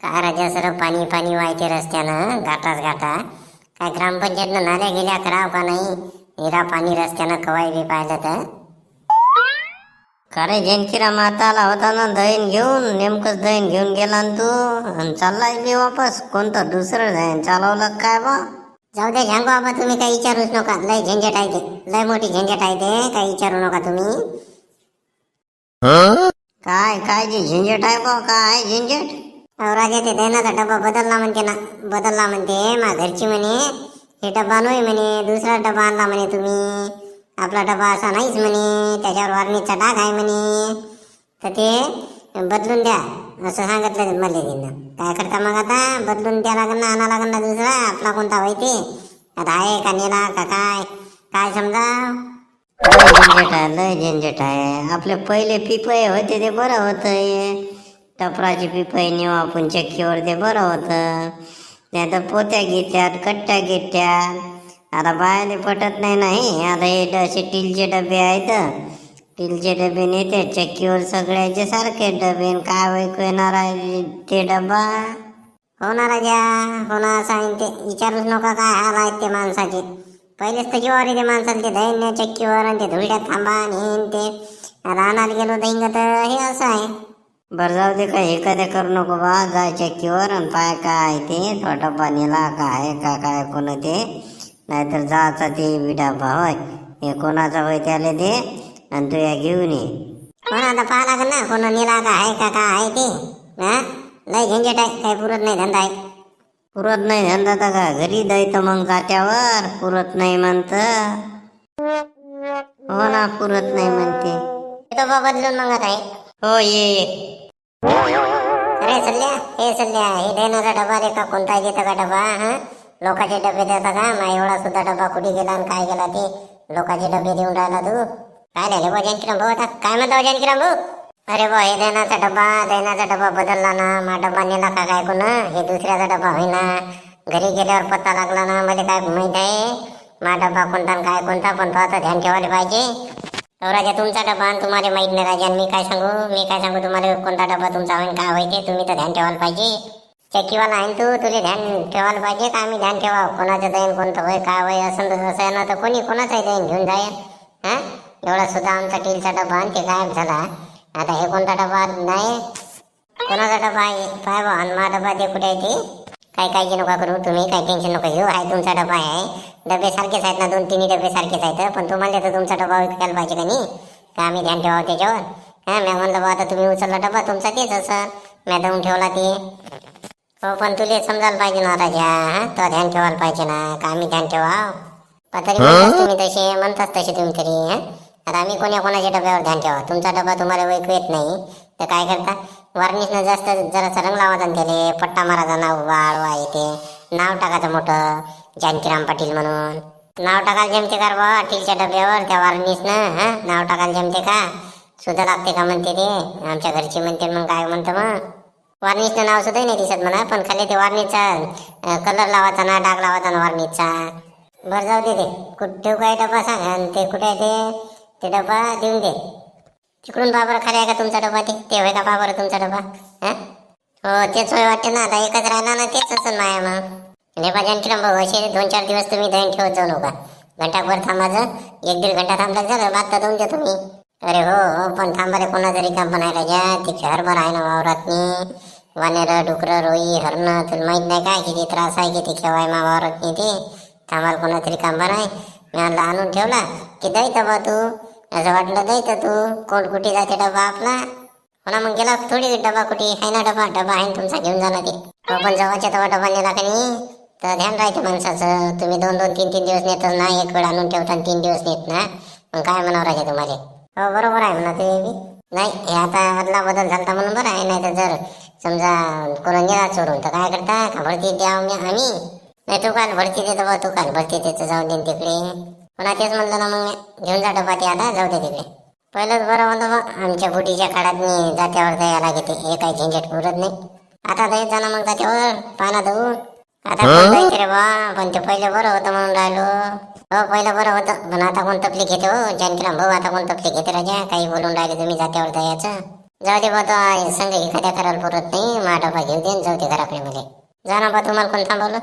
काय राजा सर पाणी पाणी व्हायचे रस्त्यानं घाटाच घाटा. काय ग्रामपंचायतनं नाल्या गेल्या कराव का नाही? निरा पाणी रस्त्यानं कवाय बी पाहिलं तर. खरे जनकिरा माताला होता ना दहीन घेऊन नेमकंच दहीन घेऊन गेला ना तू. आणि चाललाय बी वापस. कोणतं दुसरं दहीन चालवलं काय बा? जाऊ दे झांगो बाबा तुम्ही काही विचारूच नका. लय झंझट आहे ते. लय मोठी झंझट आहे ते. काही विचारू नका तुम्ही. काय काय जे झंझट आहे बा? काय झंझट? अहो राजा ते दैनाचा डबा बदलला म्हणते ना. बदलला म्हणते मा घरची म्हणे. हे डबा नाही म्हणे दुसरा डबा आणला म्हणे तुम्ही. आपला डबा असा नाहीच म्हणे त्याच्यावर वारणीचा डाग आहे म्हणे. तर ते बदलून द्या असं सांगितलं मला तिनं काय करता मग आता? बदलून द्या लागेल ना आणा लागेल ना दुसरा आपला कोणता होय ते? आता आहे का नेला का काय? काय समजा? लय झंझट आहे लय झंझट आहे. आपले पहिले पिपय होते ते बरं होतं टपराची पिपई नेऊ आपण चक्कीवर ते बरं होतं. नाही तर पोत्या घेत्यात कट्ट्या घेत्या आता बायाले पटत नाही नाही आता हे असे टीलचे डबे आहेत. टीलचे डबे नेते चक्कीवर सगळ्याचे सारखे डबे. आणि काय वैकू येणार आहे ते डबा? हो ना राजा हो ना सांगेन ते. विचारूच नका काय हाल आहेत ते माणसाचे. पहिलेच तर जीवावर येते माणसाला ते धैन्य चक्कीवर आणि ते धुळ्यात थांबा आणि ते. रानात गेलो दैंग तर हे असं आहे. बरं जाऊ दे काय हे करू नको बा जाय चक्कीवर आणि पाय काय ते तो डब्बा नेला काय का काय कोण ते. नाहीतर जायचा ते डब्बा होय हे कोणाचा होय त्याला दे आणि तू या घेऊन ये. आता पाहा लागेल ना कोण नेला का आहे का काय आहे ते. हा? लय झंझट आहे काही पुरत नाही धंदा आहे. पुरत नाही धंदा तर का? घरी द्यायचं मग जात्यावर पुरत नाही म्हणत. हो ना पुरत नाही म्हणते. बा बदलून मग आता हो ये. ये अरे सल्ल्या हे सल्ल्या हे दैनाचा डबा रे का? कोणता घेता का डबा हा? लोकांचे डबे देता का? मा एवढा सुद्धा डबा कुठे गेला आणि काय गेला ते? लोकांचे डबे देऊन राहिला तू? काय झाले बा जानकीराम भाऊ आता काय म्हणता हो, जानकीराम भाऊ अरे बा हे दैनाचा डबा दैनाचा डबा बदलला ना मा डबा नेला का काय कोण? हे दुसऱ्याचा डबा होईना. घरी गेल्यावर पत्ता लागला ना मला काय माहीत आहे? मा डबा कोणता काय कोणता पण तो आता ध्यान ठेवायला पाहिजे. राजा तुमचा डबा आणि तुम्हाला माहीत नाही राजा आणि मी काय सांगू? मी काय सांगू तुम्हाला कोणता डबा तुमचा होईल काय होईल ते तुम्ही तर ध्यान ठेवायला पाहिजे. चक्कीवाला आहे ना तू? तुला ध्यान ठेवायला पाहिजे का? आम्ही ध्यान ठेवा कोणाचं दैन कोणतं होय काय होय असं तसं असं ना तर कोणी कोणाचं दैन घेऊन जाईल? हा? एवढा सुद्धा आमचा टीलचा डबा आणि ते गायब झाला. आता हे कोणता डबा नाही. कोणाचा डबा आहे? पाय बा आणि डबा ते कुठे आहे ते. काय काळजी नका करू तुम्ही काही टेन्शन नका घेऊ. आहे तुमचा डबा आहे. डबे सारखेच आहेत ना दोन तिन्ही डबे सारखेच आहेत. पण तुम्हाला तर तुमचा डबा विकायला पाहिजे का नाही? का आम्ही ध्यान ठेवावं त्याच्यावर? हां मी म्हणलं बा आता तुम्ही उचलला डबा तुमचा तेच असं मी देऊन ठेवला ते. हो पण तुला समजायला पाहिजे ना राजा. हा तो ध्यान ठेवायला पाहिजे ना. का आम्ही ध्यान ठेवा पण तरी तुम्ही तसे म्हणताच तसे तुम्ही तरी हा? आता आम्ही कोण्या कोणाच्या डब्यावर ध्यान ठेवा तुमचा डबा तुम्हाला वैकू येत नाही. तर काय करता? वार्निशनं जास्त जरासा रंग लावायचा ना पट्टा मारायचा नाव वाळवा येते नाव टाकायचं मोठं. जानकीराम पाटील म्हणून. नाव टाकायला जमते का रे बा? डब्यावर त्या वार्निशनं हां? नाव टाकाल जमते का? सुद्धा लागते का म्हणते ते? आमच्या घरची म्हणते मग काय म्हणतं मग? वार्निशचं नाव सुद्धा नाही दिसत म्हणा पण खाली ते वार्निशचा कलर लावायचा ना डाग लावायचा ना वार्निशचा. बरं जाऊ दे ते. कुठं ठेवू काय डबा सांग ते कुठे आहे ते? ते डबा देऊन दे. तिकडून बाबर खाली आहे का तुमचा डबा ते? ते होय का बाबर तुमचा डबा हा? हो तेच होय वाटते ना. आता एकच राहणार ना तेच असेल माया मग. डबा जानकीराम भाऊ असे दोन चार दिवस तुम्ही दहीन ठेवत जाऊ नका. घंटाभर थांबायचं एक दीड घंटा थांबलं झालं झालं बात देऊन द्या तुम्ही अरे हो हो पण थांबा रे कोणाचा रिकाम पण आहे घ्या ते हरभर आहे ना वावरात मी वानेर डुकर रोई हरणं तुला माहीत नाही काय? किती त्रास आहे किती खेवाय मा वावरातनी ते. थांबाल कोणाचा रिकाम पण आहे. मी आणला आणून ठेवला. की द्यायचं बा तू? असं वाटलं द्यायचं तू कोण कुठे जाते डबा आपला. हो म्हणा मग गेला थोडी डबा कुठे? आहे ना डबा डबा आहे तुमचा घेऊन जाणार ते. पण जवळच्या तेव्हा डबा नेला का नाही? तर ध्यान राहते माणसाचं. तुम्ही दोन दोन तीन तीन दिवस नेतच ना एक वेळ आणून ठेवता आणि तीन दिवस नेत ना. मग काय म्हणावं राहते तुम्हाला? हो बरोबर आहे म्हणा तुम्ही नाही हे आता अदला बदल झाला म्हणून बरं आहे नाही तर जर समजा कोणा गेला चोरून तर काय करता? का भरती द्या आम्ही? नाही तू काल भरती देतो बा तू काल भरती देतो जाऊन देईन तिकडे. पुन्हा तेच म्हणलं ना मग घेऊन जा डबा ते आता जाऊ दे तिकडे. पहिलंच बरं बा आमच्या बुटीच्या काळात मी जात्यावर द्यायला घेते हे काही झंझट पुरत नाही. आता द्यायचं जा ना मग जात्यावर पाना देऊ आता कोण जायचं रे बा? पण ते पहिले बरं होतं म्हणून राहिलो. हो पहिलं बरं होतं. पण आता कोण तकलीफ घेते हो? जानकीराम भाऊ आता कोण तकलीफ घेते राजा? काही बोलून राहिले तुम्ही जात्यावर द्यायचं जाऊ दे बा तो संघ एखाद्या करायला पुरत नाही. मा डबा घेऊ दे जाऊ दे घराकडे मध्ये जा ना बा तुम्हाला कोण थांबवलं?